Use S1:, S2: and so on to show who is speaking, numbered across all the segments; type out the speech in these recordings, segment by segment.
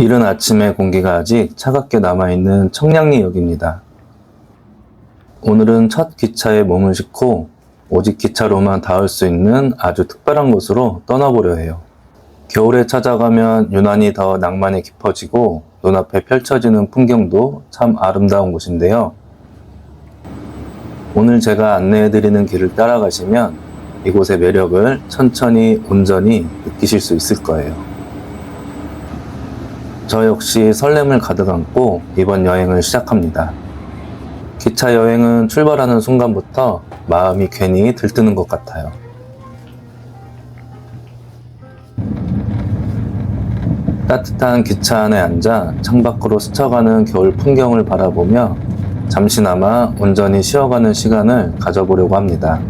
S1: 이른 아침의 공기가 아직 차갑게 남아있는 청량리역입니다. 오늘은 첫 기차에 몸을 싣고 오직 기차로만 닿을 수 있는 아주 특별한 곳으로 떠나보려 해요. 겨울에 찾아가면 유난히 더 낭만이 깊어지고 눈앞에 펼쳐지는 풍경도 참 아름다운 곳인데요. 오늘 제가 안내해드리는 길을 따라가시면 이곳의 매력을 천천히 온전히 느끼실 수 있을 거예요. 저 역시 설렘을 가득 안고 이번 여행을 시작합니다. 기차 여행은 출발하는 순간부터 마음이 괜히 들뜨는 것 같아요. 따뜻한 기차 안에 앉아 창밖으로 스쳐가는 겨울 풍경을 바라보며 잠시나마 온전히 쉬어가는 시간을 가져보려고 합니다.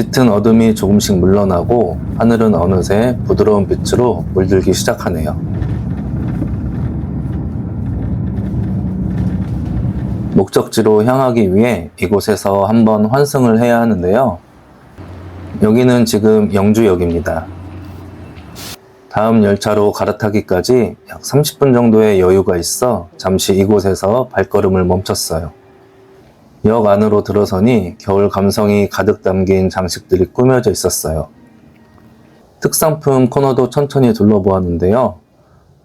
S1: 짙은 어둠이 조금씩 물러나고 하늘은 어느새 부드러운 빛으로 물들기 시작하네요. 목적지로 향하기 위해 이곳에서 한번 환승을 해야 하는데요. 여기는 지금 영주역입니다. 다음 열차로 갈아타기까지 약 30분 정도의 여유가 있어 잠시 이곳에서 발걸음을 멈췄어요. 역 안으로 들어서니 겨울 감성이 가득 담긴 장식들이 꾸며져 있었어요. 특산품 코너도 천천히 둘러보았는데요.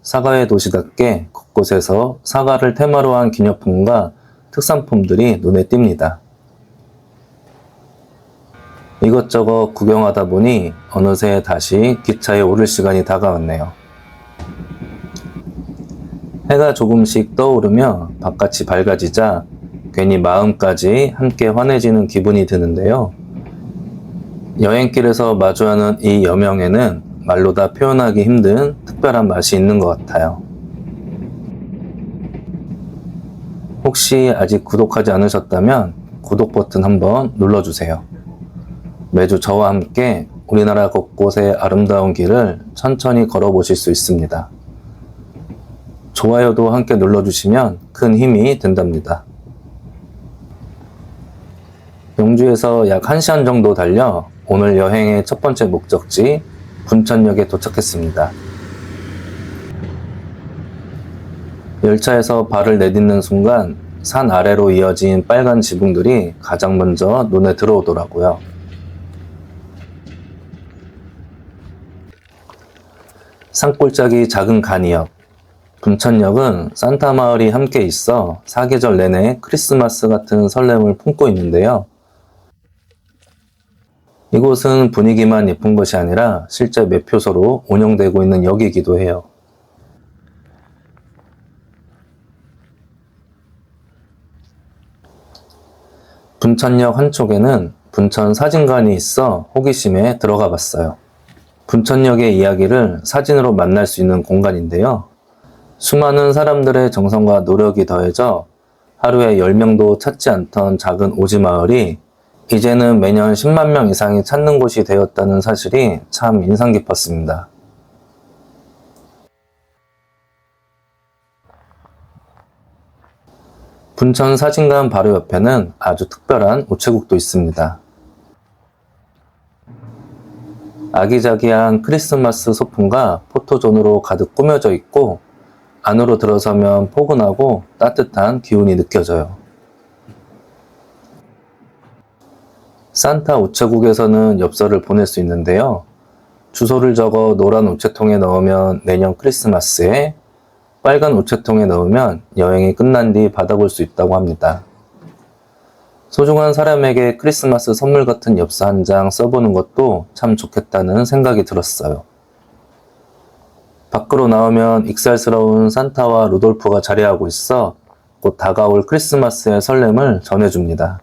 S1: 사과의 도시답게 곳곳에서 사과를 테마로 한 기념품과 특산품들이 눈에 띕니다. 이것저것 구경하다 보니 어느새 다시 기차에 오를 시간이 다가왔네요. 해가 조금씩 떠오르며 바깥이 밝아지자 괜히 마음까지 함께 환해지는 기분이 드는데요. 여행길에서 마주하는 이 여명에는 말로 다 표현하기 힘든 특별한 맛이 있는 것 같아요. 혹시 아직 구독하지 않으셨다면 구독 버튼 한번 눌러주세요. 매주 저와 함께 우리나라 곳곳의 아름다운 길을 천천히 걸어보실 수 있습니다. 좋아요도 함께 눌러주시면 큰 힘이 된답니다. 영주에서 약 1시간 정도 달려 오늘 여행의 첫 번째 목적지 분천역에 도착했습니다. 열차에서 발을 내딛는 순간 산 아래로 이어진 빨간 지붕들이 가장 먼저 눈에 들어오더라고요. 산골짜기 작은 간이역. 분천역은 산타 마을이 함께 있어 사계절 내내 크리스마스 같은 설렘을 품고 있는데요. 이곳은 분위기만 예쁜 것이 아니라 실제 매표소로 운영되고 있는 역이기도 해요. 분천역 한쪽에는 분천 사진관이 있어 호기심에 들어가 봤어요. 분천역의 이야기를 사진으로 만날 수 있는 공간인데요. 수많은 사람들의 정성과 노력이 더해져 하루에 10명도 찾지 않던 작은 오지 마을이 이제는 매년 10만 명 이상이 찾는 곳이 되었다는 사실이 참 인상 깊었습니다. 분천 사진관 바로 옆에는 아주 특별한 우체국도 있습니다. 아기자기한 크리스마스 소품과 포토존으로 가득 꾸며져 있고 안으로 들어서면 포근하고 따뜻한 기운이 느껴져요. 산타 우체국에서는 엽서를 보낼 수 있는데요. 주소를 적어 노란 우체통에 넣으면 내년 크리스마스에 빨간 우체통에 넣으면 여행이 끝난 뒤 받아볼 수 있다고 합니다. 소중한 사람에게 크리스마스 선물 같은 엽서 한 장 써보는 것도 참 좋겠다는 생각이 들었어요. 밖으로 나오면 익살스러운 산타와 루돌프가 자리하고 있어 곧 다가올 크리스마스의 설렘을 전해줍니다.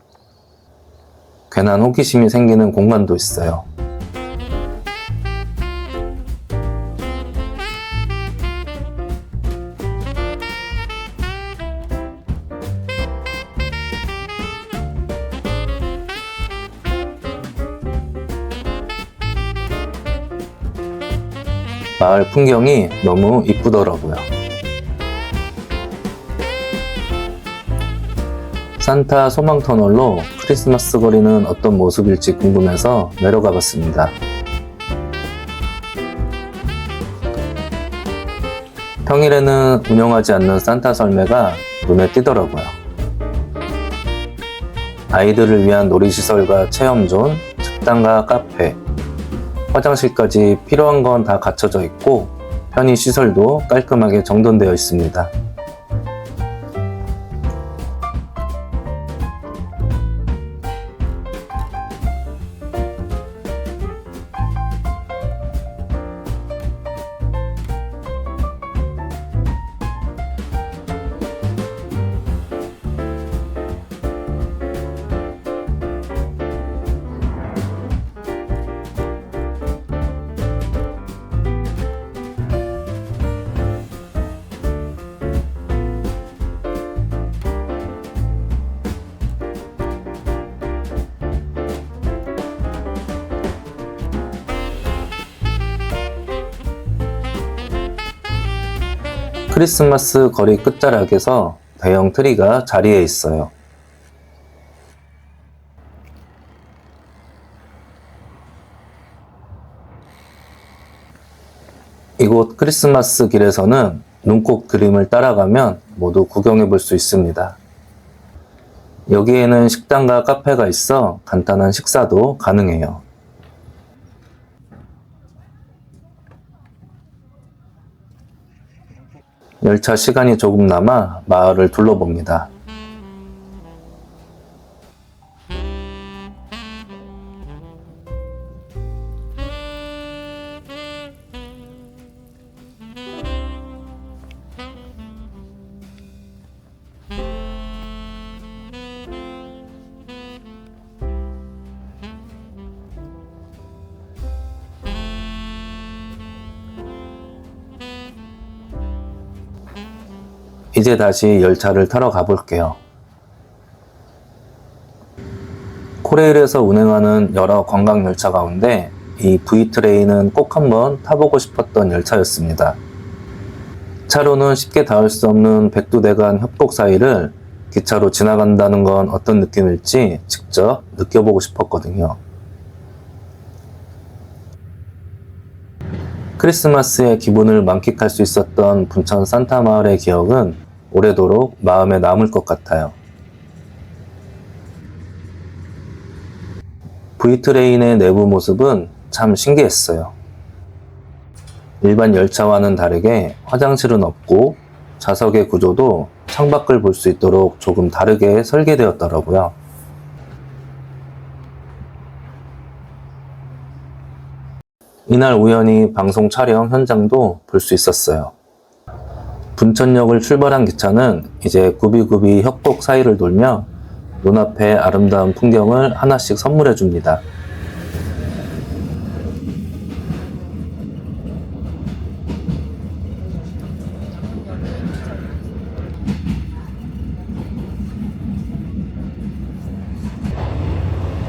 S1: 괜한 호기심이 생기는 공간도 있어요. 마을 풍경이 너무 이쁘더라고요. 산타 소망터널로 크리스마스 거리는 어떤 모습일지 궁금해서 내려가 봤습니다. 평일에는 운영하지 않는 산타 설매가 눈에 띄더라고요. 아이들을 위한 놀이시설과 체험존, 식당과 카페, 화장실까지 필요한 건 다 갖춰져 있고 편의 시설도 깔끔하게 정돈되어 있습니다. 크리스마스 거리 끝자락에서 대형 트리가 자리에 있어요. 이곳 크리스마스 길에서는 눈꽃 그림을 따라가면 모두 구경해 볼 수 있습니다. 여기에는 식당과 카페가 있어 간단한 식사도 가능해요. 열차 시간이 조금 남아 마을을 둘러봅니다. 이제 다시 열차를 타러 가볼게요. 코레일에서 운행하는 여러 관광 열차 가운데 이 V트레인은 꼭 한번 타보고 싶었던 열차였습니다. 차로는 쉽게 닿을 수 없는 백두대간 협곡 사이를 기차로 지나간다는 건 어떤 느낌일지 직접 느껴보고 싶었거든요. 크리스마스의 기분을 만끽할 수 있었던 분천 산타 마을의 기억은 오래도록 마음에 남을 것 같아요. V트레인의 내부 모습은 참 신기했어요. 일반 열차와는 다르게 화장실은 없고 좌석의 구조도 창밖을 볼 수 있도록 조금 다르게 설계되었더라고요. 이날 우연히 방송 촬영 현장도 볼 수 있었어요. 분천역을 출발한 기차는 이제 구비구비 협곡 사이를 돌며 눈앞에 아름다운 풍경을 하나씩 선물해 줍니다.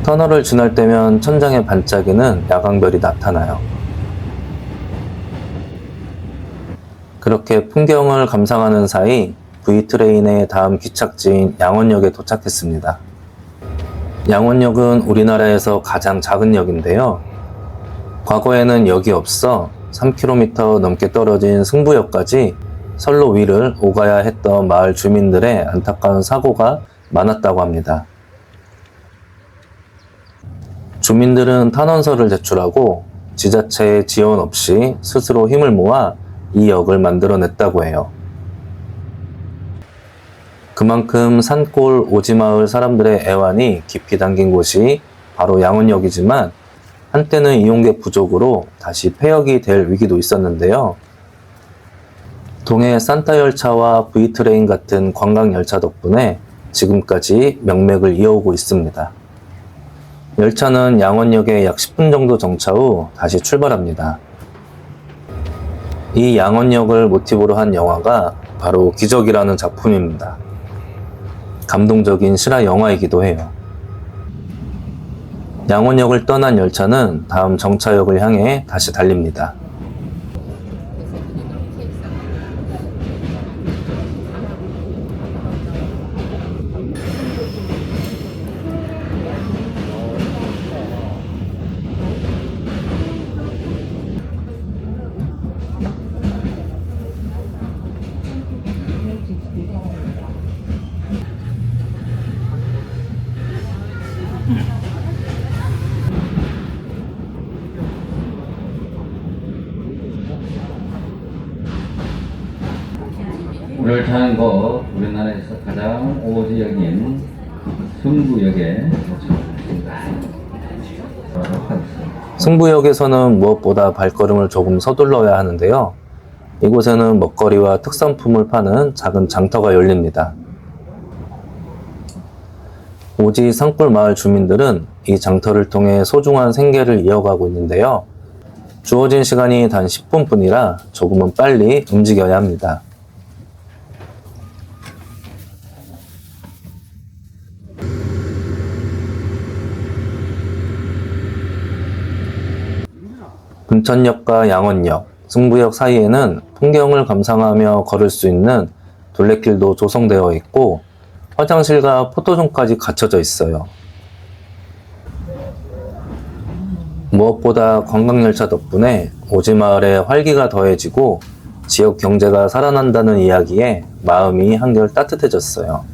S1: 터널을 지날 때면 천장에 반짝이는 야광별이 나타나요. 그렇게 풍경을 감상하는 사이 V트레인의 다음 기착지인 양원역에 도착했습니다. 양원역은 우리나라에서 가장 작은 역인데요. 과거에는 역이 없어 3km 넘게 떨어진 승부역까지 선로 위를 오가야 했던 마을 주민들의 안타까운 사고가 많았다고 합니다. 주민들은 탄원서를 제출하고 지자체의 지원 없이 스스로 힘을 모아 이 역을 만들어냈다고 해요. 그만큼 산골 오지마을 사람들의 애환이 깊이 담긴 곳이 바로 양원역이지만 한때는 이용객 부족으로 다시 폐역이 될 위기도 있었는데요. 동해 산타 열차와 V트레인 같은 관광 열차 덕분에 지금까지 명맥을 이어오고 있습니다. 열차는 양원역에 약 10분 정도 정차 후 다시 출발합니다. 이 양원역을 모티브로 한 영화가 바로 기적이라는 작품입니다. 감동적인 실화 영화이기도 해요. 양원역을 떠난 열차는 다음 정차역을 향해 다시
S2: 달립니다.
S1: 승부역에서는 무엇보다 발걸음을 조금 서둘러야 하는데요. 이곳에는 먹거리와 특산품을 파는 작은 장터가 열립니다. 오지 산골 마을 주민들은 이 장터를 통해 소중한 생계를 이어가고 있는데요. 주어진 시간이 단 10분뿐이라 조금은 빨리 움직여야 합니다. 분천역과 양원역, 승부역 사이에는 풍경을 감상하며 걸을 수 있는 둘레길도 조성되어 있고 화장실과 포토존까지 갖춰져 있어요. 무엇보다 관광열차 덕분에 오지마을에 활기가 더해지고 지역 경제가 살아난다는 이야기에 마음이 한결 따뜻해졌어요.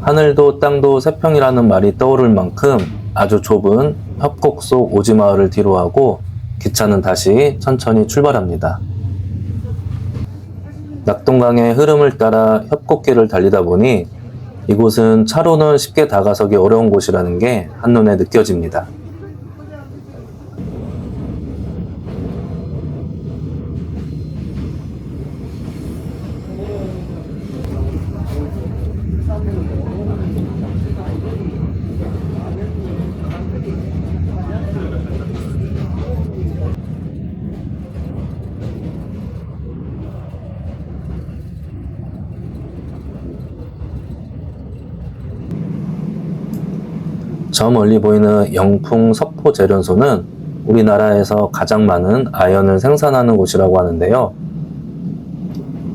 S1: 하늘도 땅도 새평이라는 말이 떠오를 만큼 아주 좁은 협곡 속 오지마을을 뒤로하고 기차는 다시 천천히 출발합니다. 낙동강의 흐름을 따라 협곡길을 달리다 보니 이곳은 차로는 쉽게 다가서기 어려운 곳이라는 게 한눈에 느껴집니다. 저 멀리 보이는 영풍 석포 재련소는 우리나라에서 가장 많은 아연을 생산하는 곳이라고 하는데요.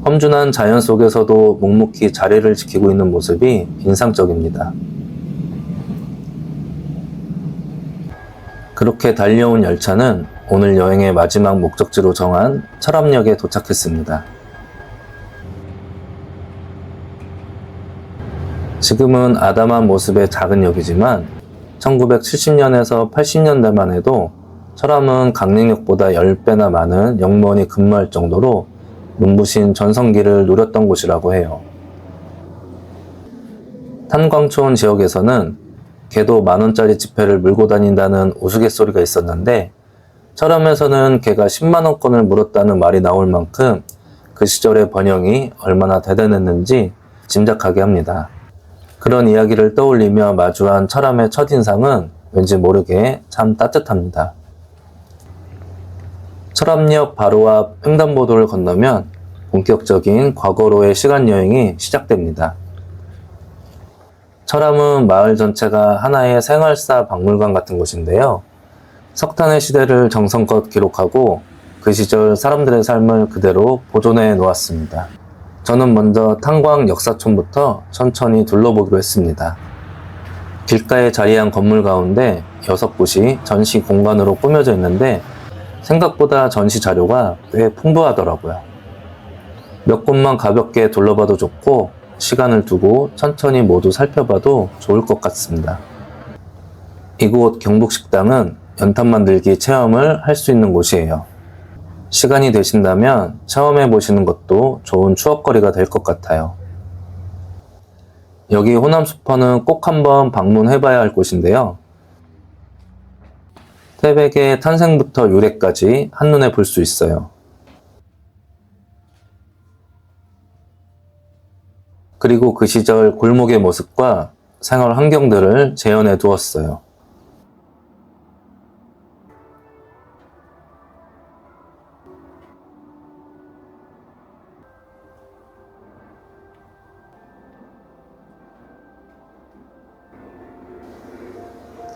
S1: 험준한 자연 속에서도 묵묵히 자리를 지키고 있는 모습이 인상적입니다. 그렇게 달려온 열차는 오늘 여행의 마지막 목적지로 정한 철암역에 도착했습니다. 지금은 아담한 모습의 작은 역이지만 1970년에서 80년대만 해도 철암은 강릉역보다 10배나 많은 역무원이 근무할 정도로 눈부신 전성기를 누렸던 곳이라고 해요. 탄광촌 지역에서는 개도 만원짜리 지폐를 물고 다닌다는 우스갯소리가 있었는데 철암에서는 개가 10만원권을 물었다는 말이 나올 만큼 그 시절의 번영이 얼마나 대단했는지 짐작하게 합니다. 그런 이야기를 떠올리며 마주한 철암의 첫인상은 왠지 모르게 참 따뜻합니다. 철암역 바로 앞 횡단보도를 건너면 본격적인 과거로의 시간 여행이 시작됩니다. 철암은 마을 전체가 하나의 생활사 박물관 같은 곳인데요. 석탄의 시대를 정성껏 기록하고 그 시절 사람들의 삶을 그대로 보존해 놓았습니다. 저는 먼저 탄광 역사촌부터 천천히 둘러보기로 했습니다. 길가에 자리한 건물 가운데 여섯 곳이 전시 공간으로 꾸며져 있는데 생각보다 전시 자료가 꽤 풍부하더라고요. 몇 곳만 가볍게 둘러봐도 좋고 시간을 두고 천천히 모두 살펴봐도 좋을 것 같습니다. 이곳 경북식당은 연탄 만들기 체험을 할 수 있는 곳이에요. 시간이 되신다면 체험해 보시는 것도 좋은 추억거리가 될 것 같아요. 여기 호남수퍼는 꼭 한번 방문해 봐야 할 곳인데요. 태백의 탄생부터 유래까지 한눈에 볼 수 있어요. 그리고 그 시절 골목의 모습과 생활 환경들을 재현해 두었어요.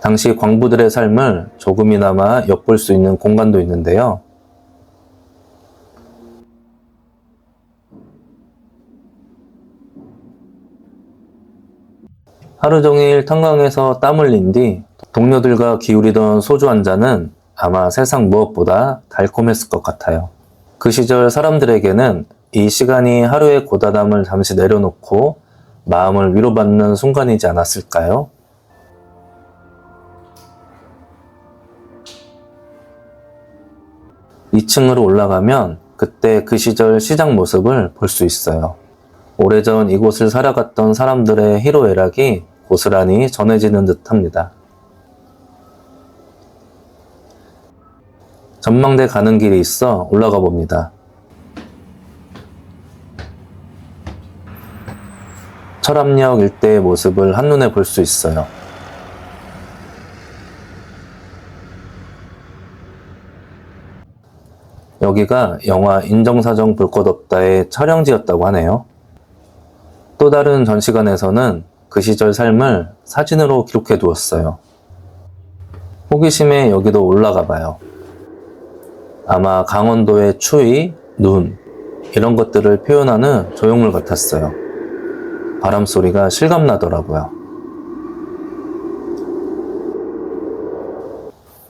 S1: 당시 광부들의 삶을 조금이나마 엿볼 수 있는 공간도 있는데요. 하루 종일 탄광에서 땀 흘린 뒤 동료들과 기울이던 소주 한 잔은 아마 세상 무엇보다 달콤했을 것 같아요. 그 시절 사람들에게는 이 시간이 하루의 고단함을 잠시 내려놓고 마음을 위로받는 순간이지 않았을까요? 2층으로 올라가면 그때 그 시절 시장 모습을 볼 수 있어요. 오래전 이곳을 살아갔던 사람들의 희로애락이 고스란히 전해지는 듯 합니다. 전망대 가는 길이 있어 올라가 봅니다. 철암역 일대의 모습을 한눈에 볼 수 있어요. 여기가 영화 인정사정 볼 것 없다의 촬영지였다고 하네요. 또 다른 전시관에서는 그 시절 삶을 사진으로 기록해 두었어요. 호기심에 여기도 올라가 봐요. 아마 강원도의 추위, 눈, 이런 것들을 표현하는 조형물 같았어요. 바람 소리가 실감나더라고요.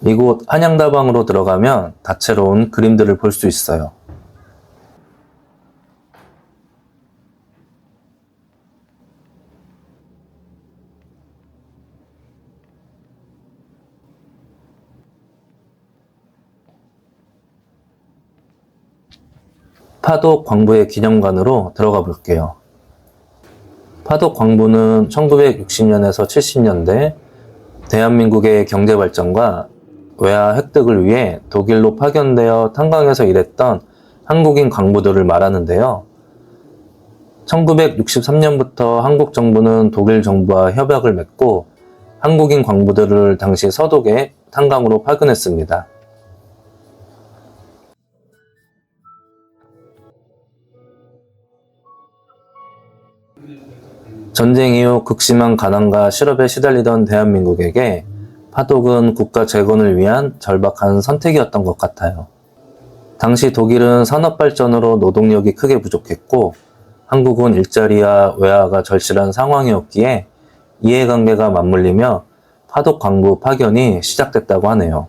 S1: 이곳 한양다방으로 들어가면 다채로운 그림들을 볼 수 있어요. 파독 광부의 기념관으로 들어가 볼게요. 파독 광부는 1960년에서 70년대 대한민국의 경제 발전과 외화 획득을 위해 독일로 파견되어 탄광에서 일했던 한국인 광부들을 말하는데요. 1963년부터 한국 정부는 독일 정부와 협약을 맺고 한국인 광부들을 당시 서독에 탄광으로 파견했습니다. 전쟁 이후 극심한 가난과 실업에 시달리던 대한민국에게 파독은 국가 재건을 위한 절박한 선택이었던 것 같아요. 당시 독일은 산업 발전으로 노동력이 크게 부족했고 한국은 일자리와 외화가 절실한 상황이었기에 이해관계가 맞물리며 파독 광부 파견이 시작됐다고 하네요.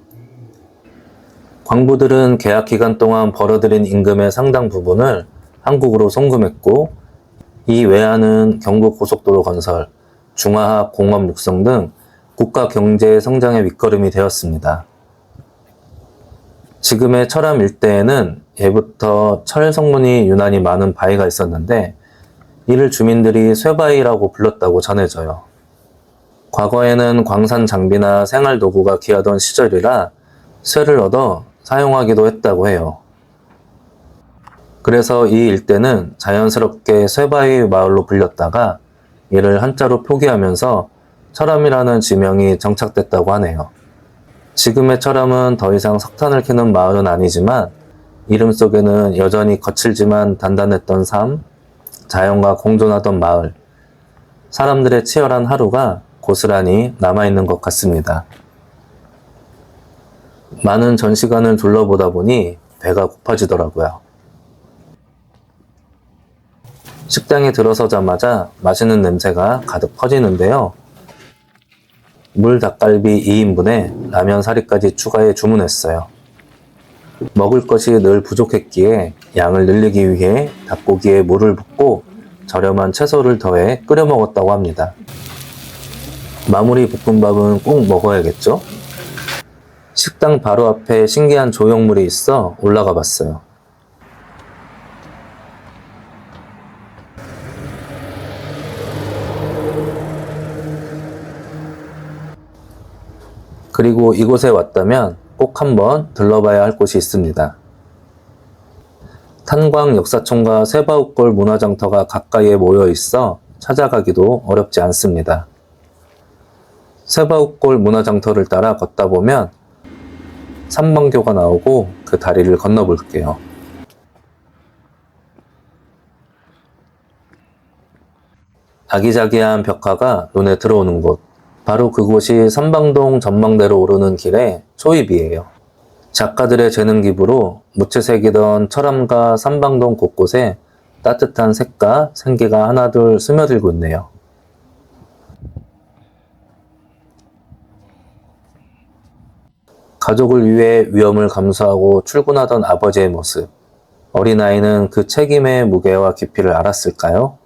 S1: 광부들은 계약 기간 동안 벌어들인 임금의 상당 부분을 한국으로 송금했고 이 외화는 경부 고속도로 건설, 중화합 공업 육성 등 국가 경제 성장의 밑거름이 되었습니다. 지금의 철암 일대에는 예부터 철 성분이 유난히 많은 바위가 있었는데 이를 주민들이 쇠바위라고 불렀다고 전해져요. 과거에는 광산 장비나 생활 도구가 귀하던 시절이라 쇠를 얻어 사용하기도 했다고 해요. 그래서 이 일대는 자연스럽게 쇠바위 마을로 불렸다가 이를 한자로 표기하면서 철암이라는 지명이 정착됐다고 하네요. 지금의 철암은 더 이상 석탄을 캐는 마을은 아니지만 이름 속에는 여전히 거칠지만 단단했던 삶, 자연과 공존하던 마을, 사람들의 치열한 하루가 고스란히 남아있는 것 같습니다. 많은 전시관을 둘러보다 보니 배가 고파지더라고요. 식당에 들어서자마자 맛있는 냄새가 가득 퍼지는데요. 물 닭갈비 2인분에 라면 사리까지 추가해 주문했어요. 먹을 것이 늘 부족했기에 양을 늘리기 위해 닭고기에 물을 붓고 저렴한 채소를 더해 끓여 먹었다고 합니다. 마무리 볶음밥은 꼭 먹어야겠죠? 식당 바로 앞에 신기한 조형물이 있어 올라가 봤어요. 그리고 이곳에 왔다면 꼭 한번 들러봐야 할 곳이 있습니다. 탄광 역사촌과 세바우골 문화장터가 가까이에 모여 있어 찾아가기도 어렵지 않습니다. 세바우골 문화장터를 따라 걷다 보면 3번교가 나오고 그 다리를 건너 볼게요. 아기자기한 벽화가 눈에 들어오는 곳. 바로 그곳이 삼방동 전망대로 오르는 길의 초입이에요. 작가들의 재능 기부로 무채색이던 철암과 삼방동 곳곳에 따뜻한 색과 생기가 하나둘 스며들고 있네요. 가족을 위해 위험을 감수하고 출근하던 아버지의 모습. 어린아이는 그 책임의 무게와 깊이를 알았을까요?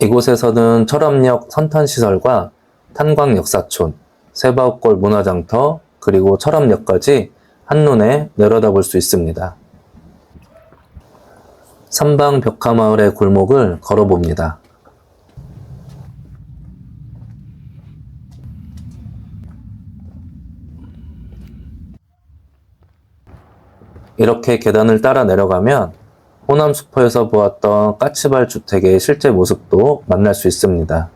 S1: 이곳에서는 철암역 선탄시설과 탄광역사촌, 세바옥골 문화장터, 그리고 철암역까지 한눈에 내려다볼 수 있습니다. 삼방 벽화마을의 골목을 걸어봅니다. 이렇게 계단을 따라 내려가면 호남 슈퍼에서 보았던 까치발 주택의 실제 모습도 만날 수 있습니다.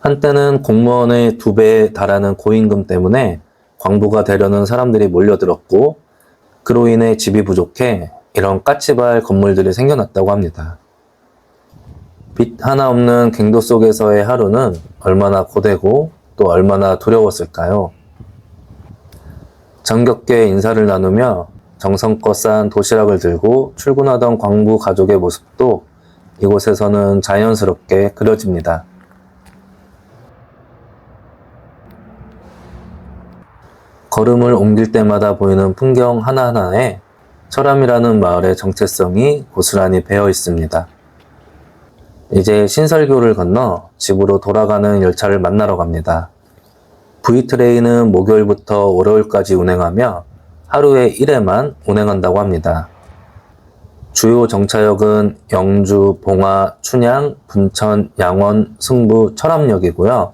S1: 한때는 공무원의 두 배에 달하는 고임금 때문에 광부가 되려는 사람들이 몰려들었고 그로 인해 집이 부족해 이런 까치발 건물들이 생겨났다고 합니다. 빛 하나 없는 갱도 속에서의 하루는 얼마나 고되고 또 얼마나 두려웠을까요? 정겹게 인사를 나누며 정성껏 쌓은 도시락을 들고 출근하던 광부 가족의 모습도 이곳에서는 자연스럽게 그려집니다. 걸음을 옮길 때마다 보이는 풍경 하나하나에 철암이라는 마을의 정체성이 고스란히 배어 있습니다. 이제 신설교를 건너 집으로 돌아가는 열차를 만나러 갑니다. V트레인은 목요일부터 월요일까지 운행하며 하루에 1회만 운행한다고 합니다. 주요 정차역은 영주, 봉화, 춘향, 분천, 양원, 승부, 철암역이고요.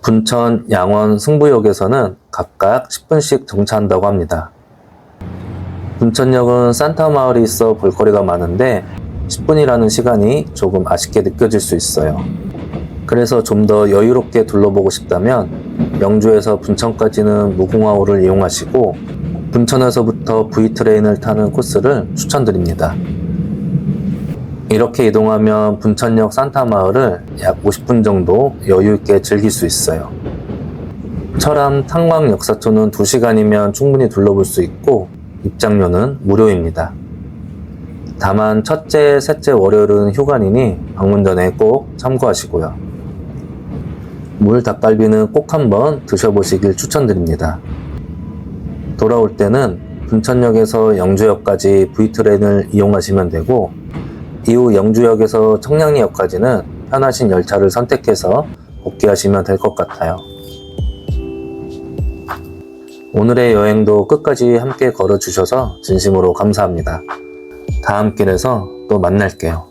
S1: 분천, 양원, 승부역에서는 각각 10분씩 정차한다고 합니다. 분천역은 산타 마을이 있어 볼거리가 많은데 10분이라는 시간이 조금 아쉽게 느껴질 수 있어요. 그래서 좀 더 여유롭게 둘러보고 싶다면 영주에서 분천까지는 무궁화호를 이용하시고 분천에서부터 V트레인을 타는 코스를 추천드립니다. 이렇게 이동하면 분천역 산타 마을을 약 50분 정도 여유 있게 즐길 수 있어요. 철암 탕왕 역사촌은 2시간이면 충분히 둘러볼 수 있고 입장료는 무료입니다. 다만 첫째, 셋째 월요일은 휴관이니 방문 전에 꼭 참고하시고요. 물 닭갈비는 꼭 한번 드셔보시길 추천드립니다. 돌아올 때는 분천역에서 영주역까지 V트레인을 이용하시면 되고 이후 영주역에서 청량리역까지는 편하신 열차를 선택해서 복귀하시면 될 것 같아요. 오늘의 여행도 끝까지 함께 걸어주셔서 진심으로 감사합니다. 다음 길에서 또 만날게요.